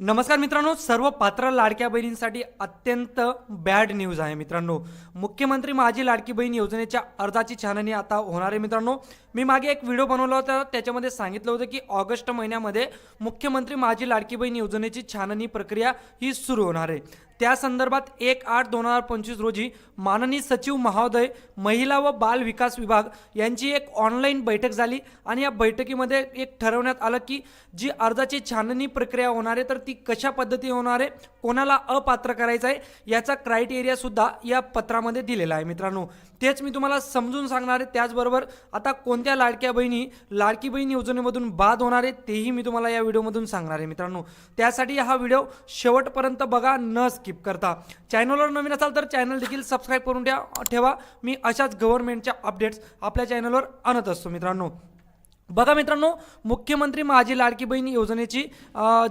नमस्कार मित्रांनो सर्व पात्र लाडक्या बहिणींसाठी अत्यंत बॅड न्यूज आहे मित्रांनो. मुख्यमंत्री माझी लाडकी बहीण योजनेच्या अर्जाची छाननी आता होणार आहे मित्रांनो. मी मागे एक व्हिडिओ बनवला होता त्याच्यामध्ये सांगितलं होतं की ऑगस्ट महिन्यामध्ये मुख्यमंत्री माझी लाडकी बहीण योजनेची छाननी प्रक्रिया ही सुरू होणार आहे. त्या संदर्भात एक आठ दोन हजार पंचवीस रोजी माननीय सचिव महोदय महिला व बाल विकास विभाग यांची एक ऑनलाईन बैठक झाली आणि या बैठकीमध्ये एक ठरवण्यात आलं की जी अर्जाची छाननी प्रक्रिया होणार आहे तर ती कशा पद्धती होणार आहे कोणाला अपात्र करायचं आहे याचा क्रायटेरियासुद्धा या पत्रामध्ये दिलेला आहे मित्रांनो. तेच मी तुम्हाला समजून सांगणार आहे त्याचबरोबर आता कोणत्या लाडक्या बहिणी लाडकी बहीण योजनेमधून बाद होणार आहे तेही मी तुम्हाला या व्हिडिओमधून सांगणार आहे मित्रांनो. त्यासाठी हा व्हिडिओ शेवटपर्यंत बघा न स्किप करता. चॅनलवर नवीन असाल तर चॅनल देखील सबस्क्राईब करून ठेवा ठेवा. मी अशाच गव्हर्नमेंटच्या अपडेट्स आपल्या चॅनलवर आणत असतो मित्रांनो. बघा मित्रांनो मुख्यमंत्री माझी लाडकी बहीण योजनेची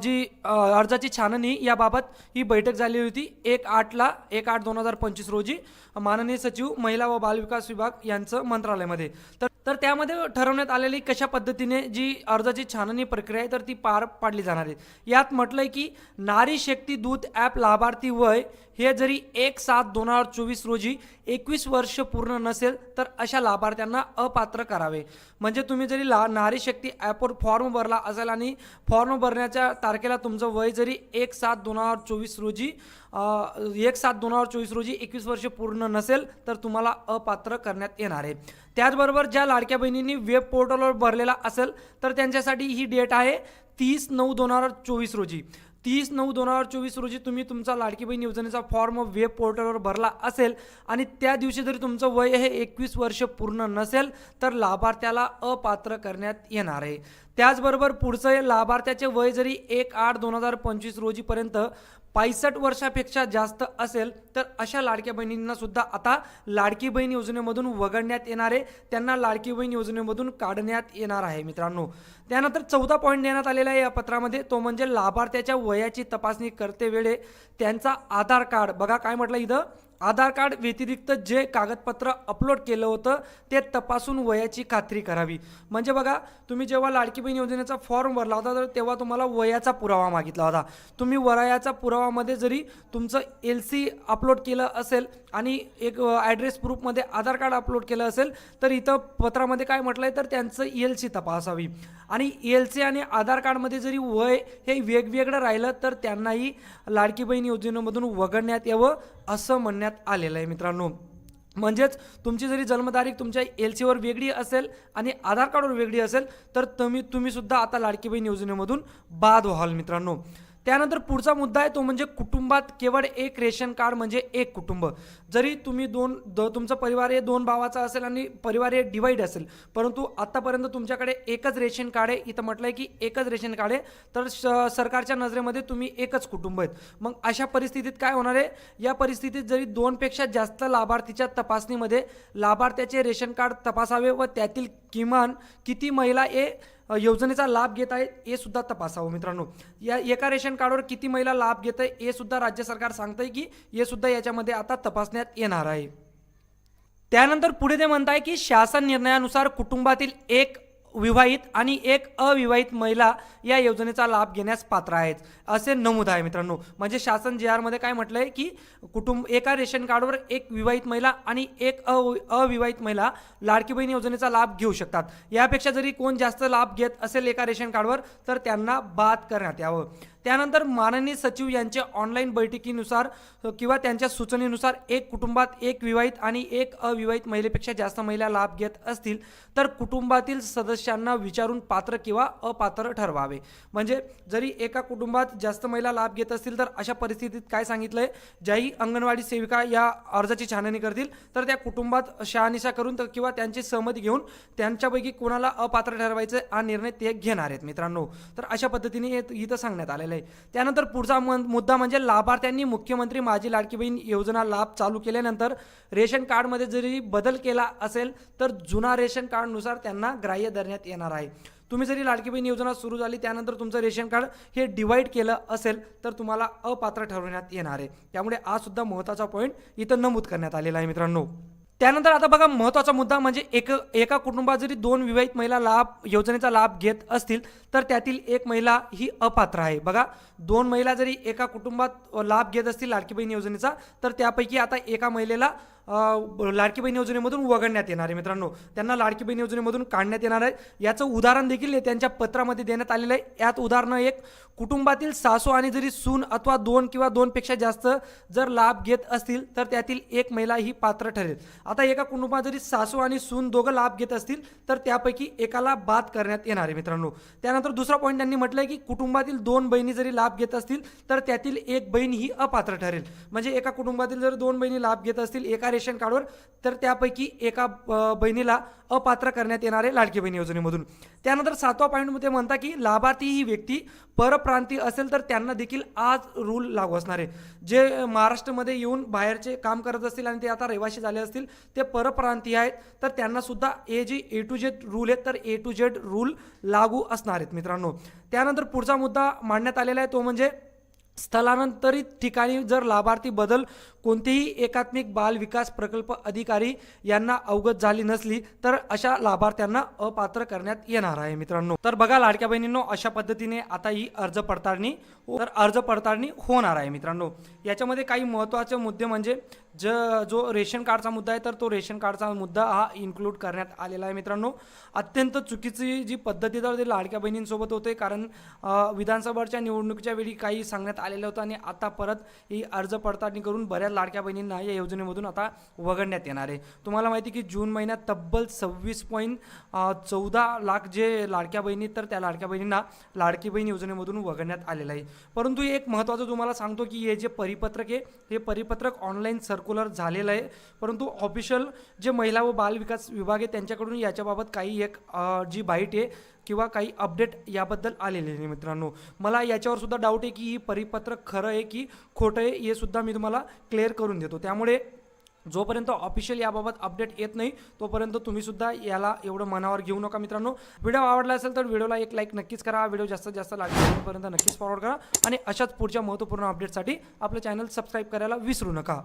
जी अर्जाची छाननी याबाबत ही बैठक झाली होती. एक आठला एक आठ दोन हजार पंचवीस रोजी माननीय सचिव महिला व बालविकास विभाग यांचं मंत्रालयामध्ये. तर तर त्यामध्ये ठरवण्यात आलेली कशा पद्धतीने जी अर्जाची छाननी प्रक्रिया आहे तर ती पार पाडली जाणार आहे. यात म्हटलंय की नारी शक्ती दूत ॲप लाभार्थी वय हे जरी एक सात दोन हजार चोवीस रोजी एकवीस वर्ष पूर्ण नसेल तर अशा लाभार्थ्यांना अपात्र करावे. म्हणजे तुम्ही जरी ला नारी शक्ती ॲपवर फॉर्म भरला असेल आणि फॉर्म भरण्याच्या तारखेला तुमचं वय जरी एक सात दोन हजार चोवीस रोजी एक सात दोन हजार चोवीस रोजी एकवीस वर्ष पूर्ण नसेल तर तुम्हाला अपात्र करण्यात येणार आहे. त्याचबरोबर ज्या लाडक्या बहिणींनी वेब पोर्टलवर भरलेला असेल तर त्यांच्यासाठी ही डेट आहे तीस नऊ दोन हजार चोवीस रोजी. तीस नऊ दोन हजार चोवीस रोजी तुम्ही तुमचा लाडकी बहीण योजनेचा फॉर्म वेब पोर्टलवर भरला असेल आणि त्या दिवशी जरी तुमचं वय हे एकवीस वर्ष पूर्ण नसेल तर लाभार्थ्याला अपात्र करण्यात येणार आहे. त्याचबरोबर पुढचं लाभार्थ्याचे वय जरी एक आठ दोन हजार पंचवीस रोजीपर्यंत पासष्ट वर्षापेक्षा जास्त असेल तर अशा लाडक्या बहिणींना सुद्धा आता लाडकी बहीण योजनेमधून वगळण्यात येणार आहे. त्यांना लाडकी बहीण योजनेमधून काढण्यात येणार आहे मित्रांनो. त्यानंतर चौदा पॉईंट देण्यात आलेला आहे या पत्रामध्ये. तो म्हणजे लाभार्थ्याच्या वयाची तपासणी करते वेळे त्यांचा आधार कार्ड. बघा काय म्हटलं इथं? आधार कार्ड व्यतिरिक्त जे कागदपत्र अपलोड केलं होतं ते तपासून वयाची खात्री करावी. म्हणजे बघा तुम्ही जेव्हा लाडकी बहीण योजनेचा फॉर्म भरला होता तर तेव्हा तुम्हाला वयाचा पुरावा मागितला होता. तुम्ही वरायाचा पुरावामध्ये जरी तुमचं एल सी अपलोड केलं असेल आणि एक ॲड्रेस प्रूफमध्ये आधार कार्ड अपलोड केलं असेल तर इथं पत्रामध्ये काय म्हटलं आहे तर त्यांचं एल सी तपासावी. आणि एल सी आणि आधार कार्डमध्ये जरी वय हे वेगवेगळं राहिलं तर त्यांनाही लाडकी बहीण योजनेमधून वगळण्यात यावं असं म्हणण्यात आलेलं आहे मित्रांनो. म्हणजेच तुमची जरी जन्मतारीख तुमच्या एल सीवर वेगळी असेल आणि आधार कार्डवर वेगळी असेल तर तुम्ही तुम्हीसुद्धा आता लाडकी बहीण योजनेमधून बाद व्हाल मित्रांनो. त्यानंतर पुढचा मुद्दा आहे तो म्हणजे कुटुंबात केवळ एक रेशन कार्ड म्हणजे एक कुटुंब. जरी तुम्ही दोन द तुमचं परिवार हे दोन भावाचा असेल आणि परिवार हे डिवाईड असेल परंतु आत्तापर्यंत तुमच्याकडे एकच रेशन कार्ड आहे. इथं म्हटलं आहे की एकच रेशन कार्ड आहे. तर स- सरकारच्या नजरेमध्ये तुम्ही एकच कुटुंब आहेत. मग अशा परिस्थितीत काय होणार आहे? या परिस्थितीत जरी दोनपेक्षा जास्त लाभार्थीच्या तपासणीमध्ये लाभार्थ्याचे रेशन कार्ड तपासावे व त्यातील किमान किती महिला हे योजनेचा लाभ घेत आहेत हे सुद्धा तपासावं मित्रांनो. या एका रेशन कार्डवर किती महिला लाभ घेत आहे हे सुद्धा राज्य सरकार सांगतंय की हे सुद्धा याच्यामध्ये आता तपासण्यात येणार आहे. त्यानंतर पुढे ते म्हणताय की शासन निर्णयानुसार कुटुंबातील एक विवाहित आणि एक अविवाहित महिला या योजनेचा लाभ घेण्यास पात्र आहेत असे नमूद आहे मित्रांनो. म्हणजे शासन जे आरमध्ये काय म्हटलं आहे की कुटुंब एका रेशन कार्डवर एक विवाहित महिला आणि एक अ अविवाहित महिला लाडकी बहीण योजनेचा लाभ घेऊ शकतात. यापेक्षा जरी कोण जास्त लाभ घेत असेल एका रेशन कार्डवर तर त्यांना बाद करण्यात यावं. त्यानंतर माननीय सचिव यांच्या ऑनलाईन बैठकीनुसार किंवा त्यांच्या सूचनेनुसार एक कुटुंबात एक विवाहित आणि एक अविवाहित महिलेपेक्षा जास्त महिला लाभ घेत असतील तर कुटुंबातील सदस्यांना विचारून पात्र किंवा अपात्र ठरवावे. म्हणजे जरी एका कुटुंबात जास्त महिला लाभ घेत असतील तर अशा परिस्थितीत काय सांगितलं आहे ज्याही अंगणवाडी सेविका या अर्जाची छाननी करतील. तर त्या कुटुंबात शहानिशा करून तर किंवा त्यांची सहमती घेऊन त्यांच्यापैकी कोणाला अपात्र ठरवायचं हा निर्णय ते घेणार आहेत मित्रांनो. तर अशा पद्धतीने हे इथं सांगण्यात आलेलं आहे. त्यानंतर पुढचा मन- मुद्दा म्हणजे लाभार्थ्यांनी मुख्यमंत्री माझी लाडकी बहीण योजना लाभ चालू केल्यानंतर रेशन कार्डमध्ये जरी बदल केला असेल तर जुना रेशन कार्डनुसार त्यांना ग्राह्य धरण्यात येणार आहे. तुम्ही जरी लाडकी बहीण योजना सुरू झाली त्यानंतर तुमचं रेशन कार्ड हे डिवाईड केलं असेल तर तुम्हाला अपात्र ठरवण्यात येणार आहे. त्यामुळे हा सुद्धा महत्त्वाचा पॉईंट इथं नमूद करण्यात आलेला आहे मित्रांनो. त्यानंतर आता बघा महत्त्वाचा मुद्दा म्हणजे एक एका कुटुंबात जरी दोन विवाहित महिला लाभ योजनेचा लाभ घेत असतील तर त्यातील एक महिला ही अपात्र आहे. बघा दोन महिला जरी एका कुटुंबात लाभ घेत असतील लाडकी बहीण योजनेचा तर त्यापैकी आता एका महिलेला लाडकी बहीण योजनेमधून वगळण्यात येणार आहे मित्रांनो. त्यांना लाडकी बहीण योजनेमधून काढण्यात येणार आहे. याचं उदाहरण देखील त्यांच्या पत्रामध्ये देण्यात आलेलं आहे. यात उदाहरणं एक कुटुंबातील सासू आणि जरी सून अथवा दोन किंवा दोनपेक्षा जास्त जर लाभ घेत असतील तर त्यातील एक महिला ही पात्र ठरेल. आता एका कुटुंबात जरी सासू आणि सून दोघं लाभ घेत असतील तर त्यापैकी एकाला बाद करण्यात येणार आहे मित्रांनो. त्यानंतर दुसरा पॉईंट त्यांनी म्हटलं आहे की कुटुंबातील दोन बहिणी जरी लाभ घेत असतील तर त्यातील एक बहीण ही अपात्र ठरेल. म्हणजे एका कुटुंबातील जर दोन बहिणी लाभ घेत असतील एका रेशन कार्डवर तर त्यापैकी एका बहिणीला अपात्र करण्यात येणार आहे लाडकी बहीण योजनेमधून. त्यानंतर सातवा पॉईंटमध्ये म्हणता की लाभार्थी ही व्यक्ती परप्रांतीय असेल तर त्यांना देखील आज रूल लागू असणार आहे. जे महाराष्ट्रामध्ये येऊन बाहेरचे काम करत असतील आणि ते आता रहिवाशी झाले असतील ते परप्रांतीय आहेत तर त्यांना सुद्धा हे जे ए टू जेड रूल आहेत तर ए टू जेड रूल लागू असणार आहेत मित्रांनो. त्यानंतर पुढचा मुद्दा मांडण्यात आलेला आहे तो म्हणजे स्थलांतरित ठिकाणी जर लाभार्थी बदल कोणतेही एकात्मिक बाल विकास प्रकल्प अधिकारी यांना अवगत झाली नसली तर अशा लाभार्थ्यांना अपात्र करण्यात येणार आहे मित्रांनो. तर बघा लाडक्या बहिणींनो अशा पद्धतीने आता ही अर्ज पडताळणी तर अर्ज पडताळणी होणार आहे मित्रांनो. याच्यामध्ये काही महत्त्वाचे मुद्दे म्हणजे ज जो रेशन कार्डचा मुद्दा आहे तर तो रेशन कार्डचा मुद्दा हा इन्क्लूड करण्यात आलेला आहे मित्रांनो. अत्यंत चुकीची जी पद्धती तर ते लाडक्या बहिणींसोबत होते कारण विधानसभाच्या निवडणुकीच्या वेळी काही सांगण्यात आलेलं होतं आणि आता परत ही अर्ज पडताळणी करून बऱ्याच लाडक्या बहिणींना या योजनेमधून आता वगळण्यात येणार आहे. तुम्हाला माहिती आहे की जून महिन्यात तब्बल सव्वीस पॉईंट चौदा लाख जे लाडक्या बहिणी तर त्या लाडक्या बहिणींना लाडकी बहीण योजनेमधून वगळण्यात आलेलं आहे. परंतु एक महत्त्वाचं तुम्हाला सांगतो की हे जे परिपत्रक आहे हे परिपत्रक ऑनलाईन सर्क्युलर झालेलं आहे. परंतु ऑफिशियल जे महिला व बाल विकास विभाग आहे त्यांच्याकडून याच्याबाबत काही एक जी बाईट आहे किंवा काही अपडेट याबद्दल आलेले नाही मित्रांनो. मला याच्यावर सुद्धा डाऊट आहे की ही परिपत्रक खरं आहे की खोटं आहे हे सुद्धा मी तुम्हाला क्लिअर करून देतो. त्यामुळे जोपर्यंत ऑफिशियल याबाबत अपडेट येत नाही तोपर्यंत तुम्ही सुद्धा याला एवढं मनावर घेऊ नका मित्रांनो. व्हिडिओ आवडला असेल तर व्हिडिओला एक लाईक नक्कीच करा. व्हिडिओ जास्तीत जास्त लागेपर्यंत नक्कीच फॉरवर्ड करा. आणि अशाच पुढच्या महत्त्वपूर्ण अपडेटसाठी आपलं चॅनल सबस्क्राईब करायला विसरू नका.